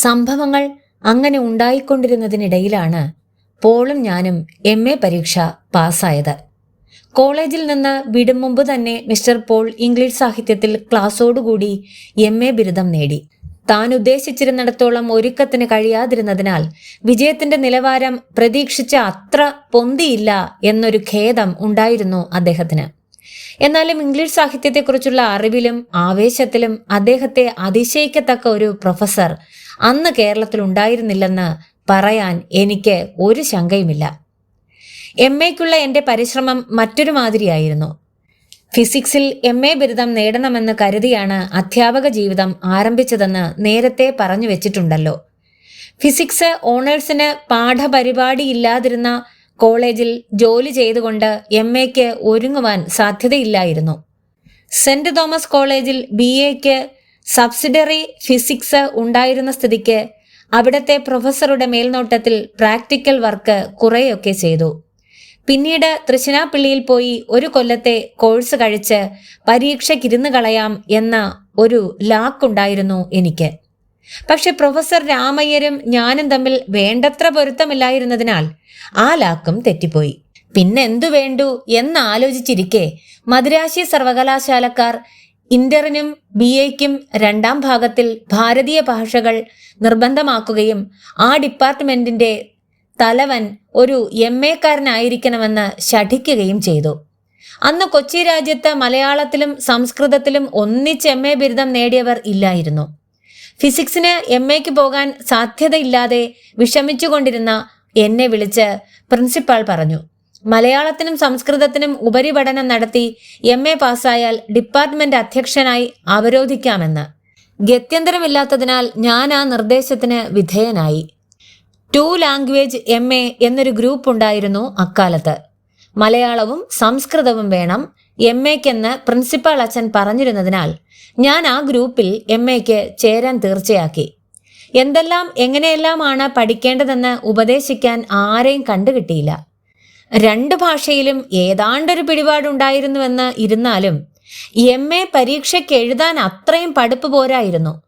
സംഭവങ്ങൾ അങ്ങനെ ഉണ്ടായിക്കൊണ്ടിരുന്നതിനിടയിലാണ് പോളും ഞാനും എം എ പരീക്ഷ പാസ്സായത്. കോളേജിൽ നിന്ന് വിടും മുമ്പ് തന്നെ മിസ്റ്റർ പോൾ ഇംഗ്ലീഷ് സാഹിത്യത്തിൽ ക്ലാസ്സോടുകൂടി എം എ ബിരുദം നേടി. താൻ ഉദ്ദേശിച്ചിരുന്നിടത്തോളം ഒരുക്കത്തിന് കഴിയാതിരുന്നതിനാൽ വിജയത്തിന്റെ നിലവാരം പ്രതീക്ഷിച്ച അത്ര പൊന്തിയില്ല എന്നൊരു ഖേദം ഉണ്ടായിരുന്നു അദ്ദേഹത്തിന്. എന്നാലും ഇംഗ്ലീഷ് സാഹിത്യത്തെക്കുറിച്ചുള്ള അറിവിലും ആവേശത്തിലും അദ്ദേഹത്തെ അതിശയിക്കത്തക്ക ഒരു പ്രൊഫസർ അന്ന് കേരളത്തിൽ ഉണ്ടായിരുന്നില്ലെന്ന് പറയാൻ എനിക്ക് ഒരു ശങ്കയുമില്ല. എം എക്കുള്ള എന്റെ പരിശ്രമം മറ്റൊരു മാതിരിയായിരുന്നു. ഫിസിക്സിൽ എം എ ബിരുദം നേടണമെന്ന് കരുതിയാണ് അധ്യാപക ജീവിതം ആരംഭിച്ചതെന്ന് നേരത്തെ പറഞ്ഞു വെച്ചിട്ടുണ്ടല്ലോ. ഫിസിക്സ് ഓണേഴ്സിന് പാഠപരിപാടി ഇല്ലാതിരുന്ന കോളേജിൽ ജോലി ചെയ്തുകൊണ്ട് എം എക്ക് ഒരുങ്ങുവാൻ സാധ്യതയില്ലായിരുന്നു. സെന്റ് തോമസ് കോളേജിൽ ബി എക്ക് സബ്സിഡറി ഫിസിക്സ് ഉണ്ടായിരുന്ന സ്ഥിതിക്ക് അവിടത്തെ പ്രൊഫസറുടെ മേൽനോട്ടത്തിൽ പ്രാക്ടിക്കൽ വർക്ക് കുറേയൊക്കെ ചെയ്തു. പിന്നീട് തൃശ്ശിനാപ്പള്ളിയിൽ പോയി ഒരു കൊല്ലത്തെ കോഴ്സ് കഴിച്ച് പരീക്ഷയ്ക്കിരുന്ന് കളയാം എന്ന ഒരു ലാക്കുണ്ടായിരുന്നു എനിക്ക്. പക്ഷെ പ്രൊഫസർ രാമയ്യരും ഞാനും തമ്മിൽ വേണ്ടത്ര പൊരുത്തമില്ലായിരുന്നതിനാൽ ആ ലാക്കും തെറ്റിപ്പോയി. പിന്നെന്തു വേണ്ടു എന്നാലോചിച്ചിരിക്കെ മദുരാശി സർവകലാശാലക്കാർ ഇന്ററിനും ബി എക്കും രണ്ടാം ഭാഗത്തിൽ ഭാരതീയ ഭാഷകൾ നിർബന്ധമാക്കുകയും ആ ഡിപ്പാർട്ട്മെന്റിന്റെ തലവൻ ഒരു എം എക്കാരനായിരിക്കണമെന്ന് ശഠിക്കുകയും ചെയ്തു. അന്ന് കൊച്ചി രാജ്യത്ത് മലയാളത്തിലും സംസ്കൃതത്തിലും ഒന്നിച്ച് എം എ ബിരുദം നേടിയവർ ഇല്ലായിരുന്നു. ഫിസിക്സിന് എം എക്ക് പോകാൻ സാധ്യതയില്ലാതെ വിഷമിച്ചുകൊണ്ടിരുന്ന എന്നെ വിളിച്ച് പ്രിൻസിപ്പാൾ പറഞ്ഞു. മലയാളത്തിനും സംസ്കൃതത്തിനും ഉപരിപഠനം നടത്തി എം എ പാസ്സായാൽ ഡിപ്പാർട്ട്മെന്റ് അധ്യക്ഷനായി അവരോധിക്കാമെന്ന്. ഗത്യന്തരമില്ലാത്തതിനാൽ ഞാൻ ആ നിർദ്ദേശത്തിന് വിധേയനായി. ടു ലാംഗ്വേജ് എം എ എന്നൊരു ഗ്രൂപ്പ് ഉണ്ടായിരുന്നു അക്കാലത്ത്. മലയാളവും സംസ്കൃതവും വേണം എം എക്കെന്ന് പ്രിൻസിപ്പാൾ അച്ഛൻ പറഞ്ഞിരുന്നതിനാൽ ഞാൻ ആ ഗ്രൂപ്പിൽ എം എക്ക് ചേരാൻ തീർച്ചയാക്കി. എന്തെല്ലാം എങ്ങനെയെല്ലാമാണ് പഠിക്കേണ്ടതെന്ന് ഉപദേശിക്കാൻ ആരെയും കണ്ടുകിട്ടിയില്ല. രണ്ട് ഭാഷയിലും ഏതാണ്ടൊരു പിടിപാടുണ്ടായിരുന്നുവെന്ന് ഇരുന്നാലും എം എ പരീക്ഷയ്ക്ക് എഴുതാൻ അത്രയും പഠിപ്പ് പോരായിരുന്നു.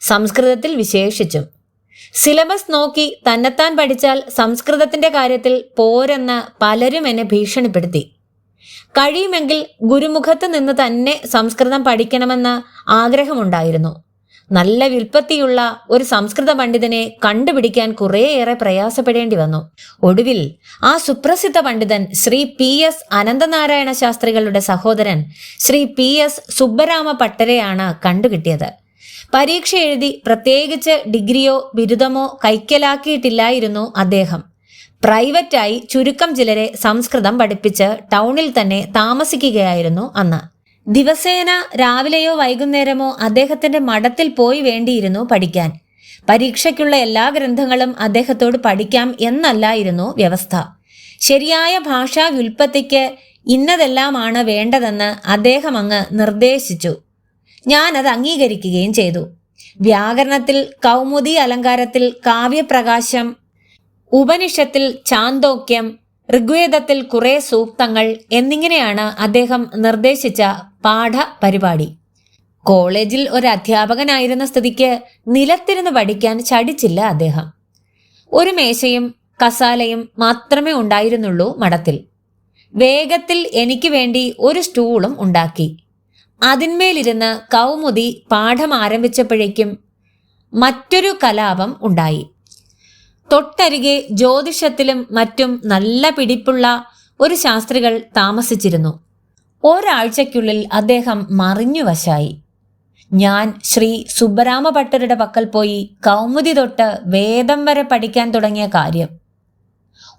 സംസ്കൃതത്തിൽ വിശേഷിച്ചും. സിലബസ് നോക്കി തന്നെത്താൻ പഠിച്ചാൽ സംസ്കൃതത്തിന്റെ കാര്യത്തിൽ പോരെന്ന് പലരും എന്നെ ഭീഷണിപ്പെടുത്തി. കഴിയുമെങ്കിൽ ഗുരുമുഖത്ത് നിന്ന് തന്നെ സംസ്കൃതം പഠിക്കണമെന്ന് ആഗ്രഹമുണ്ടായിരുന്നു. നല്ല വിൽപ്പത്തിയുള്ള ഒരു സംസ്കൃത പണ്ഡിതനെ കണ്ടുപിടിക്കാൻ കുറേയേറെ പ്രയാസപ്പെടേണ്ടി വന്നു. ഒടുവിൽ ആ സുപ്രസിദ്ധ പണ്ഡിതൻ ശ്രീ പി എസ് അനന്തനാരായണ ശാസ്ത്രികളുടെ സഹോദരൻ ശ്രീ പി എസ് സുബ്ബരാമ പട്ടരെയാണ് കണ്ടുകിട്ടിയത്. പരീക്ഷ എഴുതി പ്രത്യേകിച്ച് ഡിഗ്രിയോ ബിരുദമോ കൈക്കലാക്കിയിട്ടില്ലായിരുന്നു അദ്ദേഹം. പ്രൈവറ്റായി ചുരുക്കം ചിലരെ സംസ്കൃതം പഠിപ്പിച്ച് ടൗണിൽ തന്നെ താമസിക്കുകയായിരുന്നു അന്ന്. ദിവസേന രാവിലെയോ വൈകുന്നേരമോ അദ്ദേഹത്തിന്റെ മഠത്തിൽ പോയി വേണ്ടിയിരുന്നു പഠിക്കാൻ. പരീക്ഷയ്ക്കുള്ള എല്ലാ ഗ്രന്ഥങ്ങളും അദ്ദേഹത്തോട് പഠിക്കാം എന്നല്ലായിരുന്നു വ്യവസ്ഥ. ശരിയായ ഭാഷാ വ്യുൽപ്പത്തിക്ക് ഇന്നതെല്ലാമാണ് വേണ്ടതെന്ന് അദ്ദേഹം അങ്ങ് നിർദ്ദേശിച്ചു. ഞാനത് അംഗീകരിക്കുകയും ചെയ്തു. വ്യാകരണത്തിൽ കൗമുദി അലങ്കാരത്തിൽ കാവ്യപ്രകാശം ഉപനിഷത്തിൽ ചാന്തോക്യം ഋഗ്വേദത്തിൽ കുറേ സൂക്തങ്ങൾ എന്നിങ്ങനെയാണ് അദ്ദേഹം നിർദ്ദേശിച്ച പാഠ പരിപാടി കോളേജിൽ ഒരു അധ്യാപകനായിരുന്ന സ്ഥിതിക്ക് നിലത്തിരുന്ന് പഠിക്കാൻ ചടിച്ചില്ല അദ്ദേഹം. ഒരു മേശയും കസാലയും മാത്രമേ ഉണ്ടായിരുന്നുള്ളൂ മഠത്തിൽ. വേഗത്തിൽ എനിക്ക് വേണ്ടി ഒരു സ്റ്റൂളും ഉണ്ടാക്കി. അതിന്മേലിരുന്ന് കൗമുദി പാഠം ആരംഭിച്ചപ്പോഴേക്കും മറ്റൊരു കലാപം ഉണ്ടായി. തൊട്ടരികെ ജ്യോതിഷത്തിലും മറ്റും നല്ല പിടിപ്പുള്ള ഒരു ശാസ്ത്രികൾ താമസിച്ചിരുന്നു. ഒരാഴ്ചയ്ക്കുള്ളിൽ അദ്ദേഹം മറിഞ്ഞുവശായി ഞാൻ ശ്രീ സുബ്ബരാമ ഭട്ടരുടെ പക്കൽ പോയി കൗമുദി തൊട്ട് വേദം വരെ പഠിക്കാൻ തുടങ്ങിയ കാര്യം.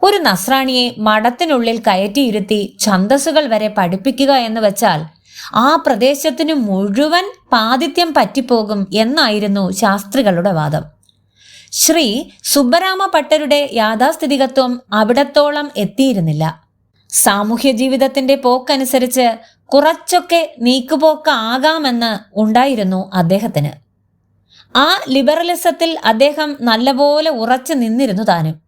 ഒരു നസ്രാണിയെ മഠത്തിനുള്ളിൽ കയറ്റിയിരുത്തി ഛന്തസ്സുകൾ വരെ പഠിപ്പിക്കുക എന്ന് വെച്ചാൽ ആ പ്രദേശത്തിനു മുഴുവൻ പാതിഥ്യം പറ്റിപ്പോകും എന്നായിരുന്നു ശാസ്ത്രികളുടെ വാദം. ശ്രീ സുബ്ബരാമ ഭട്ടരുടെ യാഥാസ്ഥിതികത്വം അവിടത്തോളം എത്തിയിരുന്നില്ല. സാമൂഹ്യ ജീവിതത്തിന്റെ പോക്കനുസരിച്ച് കുറച്ചൊക്കെ നീക്കുപോക്കാകാമെന്ന് ഉണ്ടായിരുന്നു അദ്ദേഹത്തിന്. ആ ലിബറലിസത്തിൽ അദ്ദേഹം നല്ലപോലെ ഉറച്ചു നിന്നിരുന്നു താനും.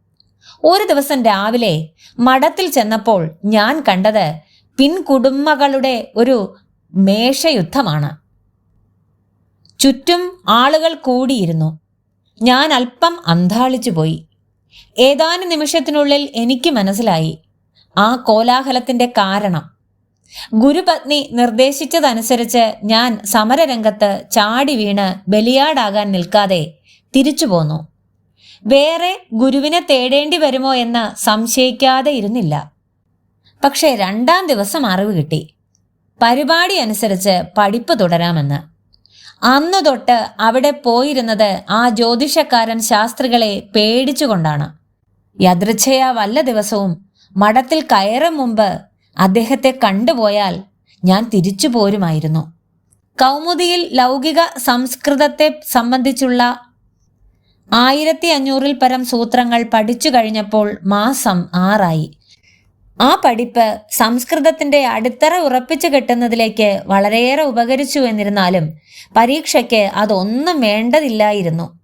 ഒരു ദിവസം രാവിലെ മഠത്തിൽ ചെന്നപ്പോൾ ഞാൻ കണ്ടത് പിൻകുടുംബകളുടെ ഒരു മേഷയുദ്ധമാണ് ചുറ്റും ആളുകൾ കൂടിയിരുന്നു. ഞാൻ അല്പം അന്താളിച്ചു പോയി. ഏതാനും നിമിഷത്തിനുള്ളിൽ എനിക്ക് മനസ്സിലായി. ആ കോലാഹലത്തിന്റെ കാരണം. ഗുരുപത്നി നിർദ്ദേശിച്ചതനുസരിച്ച് ഞാൻ സമരരംഗത്ത് ചാടി വീണ് ബലിയാടാകാൻ നിൽക്കാതെ തിരിച്ചു പോന്നു. വേറെ ഗുരുവിനെ തേടേണ്ടി വരുമോ എന്ന് സംശയിക്കാതെ ഇരുന്നില്ല. പക്ഷേ രണ്ടാം ദിവസം അറിവ് കിട്ടി. പരിപാടി അനുസരിച്ച് പഠിപ്പ് തുടരാമെന്ന്. അന്നു തൊട്ട് അവിടെ പോയിരുന്നത് ആ ജ്യോതിഷക്കാരൻ ശാസ്ത്രികളെ പേടിച്ചുകൊണ്ടാണ്. യദൃച്ഛയാ വല്ല ദിവസവും മഠത്തിൽ കയറും മുമ്പ് അദ്ദേഹത്തെ കണ്ടുപോയാൽ ഞാൻ തിരിച്ചു പോരുമായിരുന്നു. കൗമുദിയിൽ ലൗകിക സംസ്കൃതത്തെ സംബന്ധിച്ചുള്ള ആയിരത്തി അഞ്ഞൂറിൽ പരം സൂത്രങ്ങൾ പഠിച്ചു കഴിഞ്ഞപ്പോൾ മാസം ആറായി. ആ പഠിപ്പ് സംസ്കൃതത്തിന്റെ അടിത്തറ ഉറപ്പിച്ചു കെട്ടുന്നതിലേക്ക് വളരെയേറെ ഉപകരിച്ചു എന്നിരുന്നാലും പരീക്ഷയ്ക്ക് അതൊന്നും വേണ്ടതില്ലായിരുന്നു.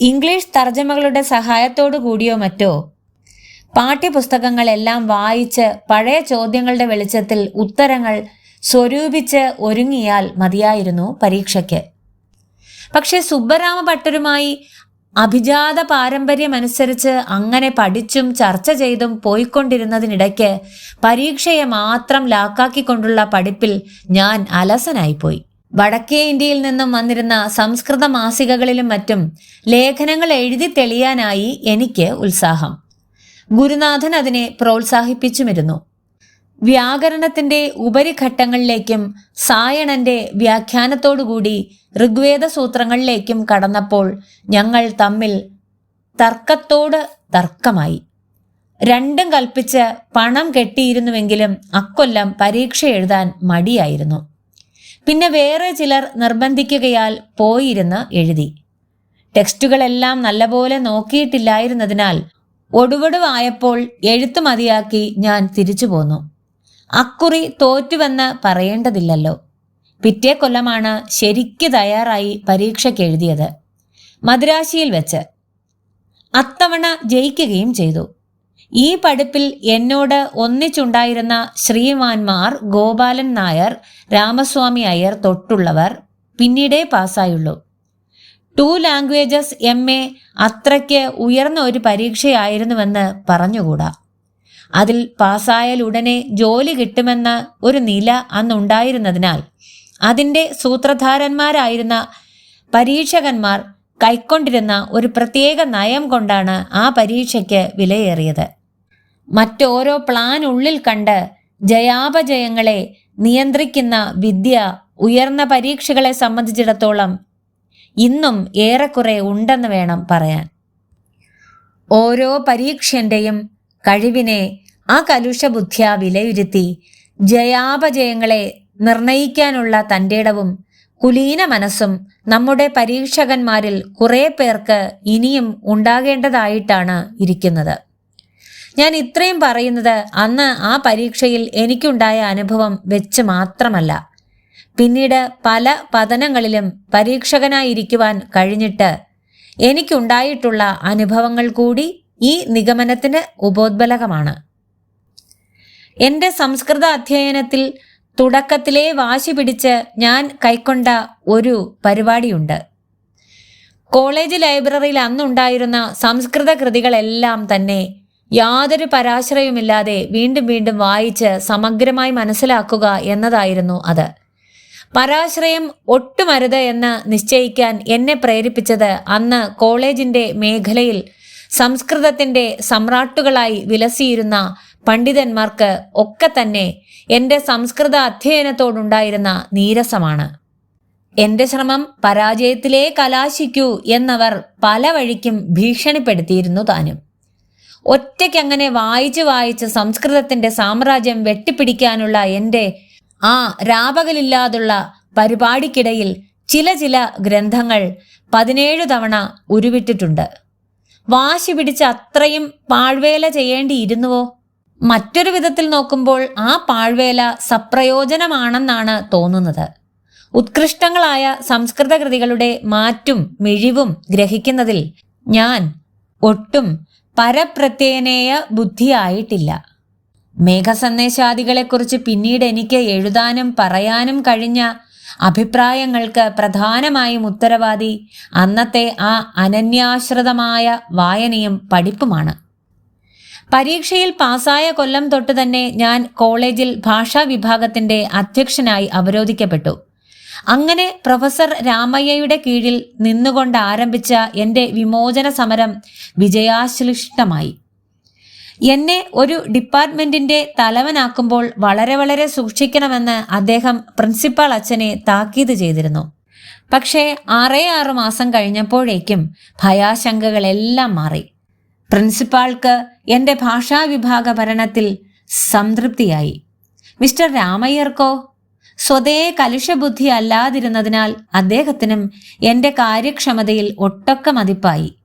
ഇംഗ്ലീഷ് തർജമകളുടെ സഹായത്തോടു കൂടിയോ മറ്റോ? പാഠ്യപുസ്തകങ്ങളെല്ലാം വായിച്ച് പഴയ ചോദ്യങ്ങളുടെ വെളിച്ചത്തിൽ ഉത്തരങ്ങൾ സ്വരൂപിച്ച് ഒരുങ്ങിയാൽ മതിയായിരുന്നു പരീക്ഷയ്ക്ക്. പക്ഷേ സുബ്ബരാമ ഭട്ടരുമായി അഭിജാത പാരമ്പര്യമനുസരിച്ച് അങ്ങനെ പഠിച്ചും ചർച്ച ചെയ്തും പോയിക്കൊണ്ടിരുന്നതിനിടയ്ക്ക് പരീക്ഷയെ മാത്രം ലാക്കാക്കിക്കൊണ്ടുള്ള പഠിപ്പിൽ ഞാൻ അലസനായിപ്പോയി. വടക്കേ ഇന്ത്യയിൽ നിന്നും വന്നിരുന്ന സംസ്കൃത മാസികകളിലും മറ്റും ലേഖനങ്ങൾ എഴുതി തെളിയാനായി എനിക്ക് ഉത്സാഹം. ഗുരുനാഥൻ അതിനെ പ്രോത്സാഹിപ്പിച്ചുമിരുന്നു. വ്യാകരണത്തിന്റെ ഉപരിഘട്ടങ്ങളിലേക്കും സായണന്റെ വ്യാഖ്യാനത്തോടുകൂടി ഋഗ്വേദ സൂത്രങ്ങളിലേക്കും കടന്നപ്പോൾ ഞങ്ങൾ തമ്മിൽ തർക്കത്തോട് തർക്കമായി. രണ്ടും കൽപ്പിച്ച് പണം കെട്ടിയിരുന്നുവെങ്കിലും അക്കൊല്ലം പരീക്ഷ എഴുതാൻ മടിയായിരുന്നു. പിന്നെ വേറെ ചിലർ നിർബന്ധിക്കുകയാൽ പോയിരുന്ന് എഴുതി. ടെക്സ്റ്റുകളെല്ലാം നല്ലപോലെ നോക്കിയിട്ടില്ലായിരുന്നതിനാൽ ഒടുവടുവായപ്പോൾ എഴുത്ത് മതിയാക്കി ഞാൻ തിരിച്ചു പോന്നു അക്കുറി തോറ്റുവെന്ന് പറയേണ്ടതില്ലല്ലോ. പിറ്റേ കൊല്ലമാണ് ശരിക്ക് തയ്യാറായി പരീക്ഷയ്ക്ക് എഴുതിയത് മദ്രാശിയിൽ വെച്ച് അത്തവണ ജയിക്കുകയും ചെയ്തു. ഈ പഠിപ്പിൽ എന്നോട് ഒന്നിച്ചുണ്ടായിരുന്ന ശ്രീമാൻമാർ ഗോപാലൻ നായർ രാമസ്വാമി അയ്യർ തൊട്ടുള്ളവർ പിന്നീടേ പാസ്സായുള്ളൂ. ടു ലാംഗ്വേജസ് എം എ അത്രയ്ക്ക് ഉയർന്ന ഒരു പരീക്ഷയായിരുന്നുവെന്ന് പറഞ്ഞുകൂടാ. അതിൽ പാസ്സായാൽ ഉടനെ ജോലി കിട്ടുമെന്ന ഒരു നില അന്നുണ്ടായിരുന്നതിനാൽ അതിന്റെ സൂത്രധാരന്മാരായിരുന്ന പരീക്ഷകന്മാർ കൈക്കൊണ്ടിരുന്ന ഒരു പ്രത്യേക നയം കൊണ്ടാണ് ആ പരീക്ഷയ്ക്ക് വിലയേറിയത്. മറ്റോരോ പ്ലാൻ ഉള്ളിൽ കണ്ട് ജയാപജയങ്ങളെ നിയന്ത്രിക്കുന്ന വിദ്യ ഉയർന്ന പരീക്ഷകളെ സംബന്ധിച്ചിടത്തോളം ഇന്നും ഏറെക്കുറെ ഉണ്ടെന്ന് വേണം പറയാൻ. ഓരോ പരീക്ഷന്റെയും കഴിവിനെ ആ കലുഷ ബുദ്ധ്യ വിലയിരുത്തി ജയാപജയങ്ങളെ നിർണയിക്കാനുള്ള തന്റെടവും കുലീന മനസ്സും നമ്മുടെ പരീക്ഷകന്മാരിൽ കുറേ പേർക്ക് ഇനിയും ഉണ്ടാകേണ്ടതായിട്ടാണ് ഇരിക്കുന്നത്. ഞാൻ ഇത്രയും പറയുന്നത് അന്ന് ആ പരീക്ഷയിൽ എനിക്കുണ്ടായ അനുഭവം വെച്ച് മാത്രമല്ല. പിന്നീട് പല പതനങ്ങളിലും പരീക്ഷകനായിരിക്കുവാൻ കഴിഞ്ഞിട്ട് എനിക്കുണ്ടായിട്ടുള്ള അനുഭവങ്ങൾ കൂടി ഈ നിഗമനത്തിന് ഉപോദ്ബലകമാണ്. എന്റെ സംസ്കൃത അധ്യയനത്തിൽ തുടക്കത്തിലെ വാശി പിടിച്ച് ഞാൻ കൈക്കൊണ്ട ഒരു പരിപാടിയുണ്ട്. കോളേജ് ലൈബ്രറിയിൽ അന്നുണ്ടായിരുന്ന സംസ്കൃത കൃതികളെല്ലാം തന്നെ യാതൊരു പരാശ്രയവുമില്ലാതെ വീണ്ടും വീണ്ടും വായിച്ച് സമഗ്രമായി മനസ്സിലാക്കുക എന്നതായിരുന്നു അത്. പരാശ്രയം ഒട്ടുമരുത് എന്ന് നിശ്ചയിക്കാൻ എന്നെ പ്രേരിപ്പിച്ചത് അന്ന് കോളേജിന്റെ മേഖലയിൽ സംസ്കൃതത്തിന്റെ സമ്രാട്ടുകളായി വിലസിയിരുന്ന പണ്ഡിതന്മാർക്ക് ഒക്കെ തന്നെ എന്റെ സംസ്കൃത അധ്യയനത്തോടുണ്ടായിരുന്ന നീരസമാണ്. എന്റെ ശ്രമം പരാജയത്തിലേ കലാശിക്കൂ എന്നവർ പല വഴിക്കും ഭീഷണിപ്പെടുത്തിയിരുന്നു താനും. ഒറ്റയ്ക്കങ്ങനെ വായിച്ച് വായിച്ച് സംസ്കൃതത്തിന്റെ സാമ്രാജ്യം വെട്ടിപ്പിടിക്കാനുള്ള എന്റെ ആ രാപകലില്ലാതുള്ള പരിപാടിക്കിടയിൽ ചില ചില ഗ്രന്ഥങ്ങൾ പതിനേഴ് തവണ ഉരുവിട്ടിട്ടുണ്ട്. വാശി പിടിച്ച് അത്രയും പാഴ്വേല ചെയ്യേണ്ടിയിരുന്നുവോ? മറ്റൊരു വിധത്തിൽ നോക്കുമ്പോൾ ആ പാഴ്വേല സപ്രയോജനമാണെന്നാണ് തോന്നുന്നത്. ഉത്കൃഷ്ടങ്ങളായ സംസ്കൃത കൃതികളുടെ മാറ്റും മിഴിവും ഗ്രഹിക്കുന്നതിൽ ഞാൻ ഒട്ടും പരപ്രത്യേനേയ ബുദ്ധിയായിട്ടില്ല. മേഘസന്ദേശാദികളെക്കുറിച്ച് പിന്നീട് എനിക്ക് എഴുതാനും പറയാനും കഴിഞ്ഞ അഭിപ്രായങ്ങൾക്ക് പ്രധാനമായും ഉത്തരവാദി അന്നത്തെ ആ അനന്യാശ്രിതമായ വായനയും പഠിപ്പുമാണ്. പരീക്ഷയിൽ പാസായ കൊല്ലം തൊട്ട് തന്നെ ഞാൻ കോളേജിൽ ഭാഷാ വിഭാഗത്തിന്റെ അധ്യക്ഷനായി അവരോധിക്കപ്പെട്ടു. അങ്ങനെ പ്രൊഫസർ രാമയ്യയുടെ കീഴിൽ നിന്നുകൊണ്ട് ആരംഭിച്ച എന്റെ വിമോചന സമരം വിജയാശ്ലിഷ്ടമായി. എന്നെ ഒരു ഡിപ്പാർട്ട്മെന്റിന്റെ തലവനാക്കുമ്പോൾ വളരെ വളരെ സൂക്ഷിക്കണമെന്ന് അദ്ദേഹം പ്രിൻസിപ്പാൾ അച്ഛനെ താക്കീത് ചെയ്തിരുന്നു. പക്ഷേ ആറേ ആറ് മാസം കഴിഞ്ഞപ്പോഴേക്കും ഭയാശങ്കകളെല്ലാം മാറി. പ്രിൻസിപ്പാൾക്ക് എന്റെ ഭാഷാവിഭാഗ ഭരണത്തിൽ സംതൃപ്തിയായി. മിസ്റ്റർ രാമയ്യർക്കോ? സ്വതേ കലുഷബുദ്ധി അല്ലാതിരുന്നതിനാൽ അദ്ദേഹത്തിനും എന്റെ കാര്യക്ഷമതയിൽ ഒട്ടൊക്കെ മതിപ്പായി.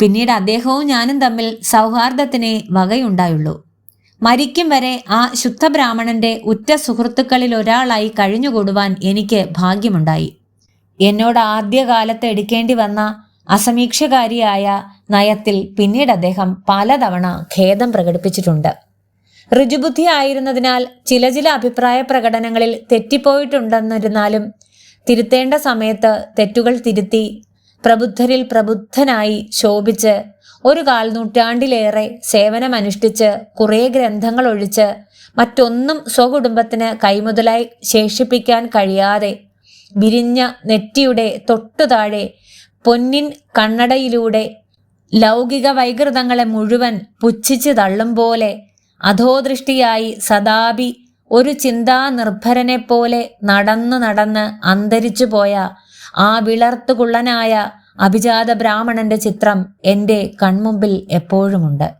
പിന്നീട് അദ്ദേഹവും ഞാനും തമ്മിൽ സൗഹാർദ്ദത്തിനെ വകയുണ്ടായുള്ളൂ. മരിക്കും വരെ ആ ശുദ്ധബ്രാഹ്മണന്റെ ഉറ്റ സുഹൃത്തുക്കളിൽ ഒരാളായി കഴിഞ്ഞുകൂടുവാൻ എനിക്ക് ഭാഗ്യമുണ്ടായി. എന്നോട് ആദ്യകാലത്ത് എടുക്കേണ്ടി വന്ന അസമീക്ഷകാരിയായ നയത്തിൽ പിന്നീട് അദ്ദേഹം പലതവണ ഖേദം പ്രകടിപ്പിച്ചിട്ടുണ്ട്. ഋജുബുദ്ധി ആയിരുന്നതിനാൽ ചില ചില അഭിപ്രായ പ്രകടനങ്ങളിൽ തെറ്റിപ്പോയിട്ടുണ്ടെന്നിരുന്നാലും തിരുത്തേണ്ട സമയത്ത് തെറ്റുകൾ തിരുത്തി പ്രബുദ്ധരിൽ പ്രബുദ്ധനായി ശോഭിച്ച് ഒരു കാൽ നൂറ്റാണ്ടിലേറെ സേവനമനുഷ്ഠിച്ച് കുറേ ഗ്രന്ഥങ്ങൾ ഒഴിച്ച് മറ്റൊന്നും സ്വകുടുംബത്തിന് കൈമുതലായി ശേഷിപ്പിക്കാൻ കഴിയാതെ വിരിഞ്ഞ നെറ്റിയുടെ തൊട്ടുതാഴെ പൊന്നിൻ കണ്ണടയിലൂടെ ലൗകിക വൈകൃതങ്ങളെ മുഴുവൻ പുച്ഛിച്ച് തള്ളും പോലെ അധോദൃഷ്ടിയായി സദാപി ഒരു ചിന്താ നിർഭരനെ പോലെ നടന്നു നടന്ന് അന്തരിച്ചു പോയ ആ വിളർത്തുകുള്ളനായ അഭിജാത ബ്രാഹ്മണന്റെ ചിത്രം എന്റെ കൺമുമ്പിൽ എപ്പോഴുമുണ്ട്.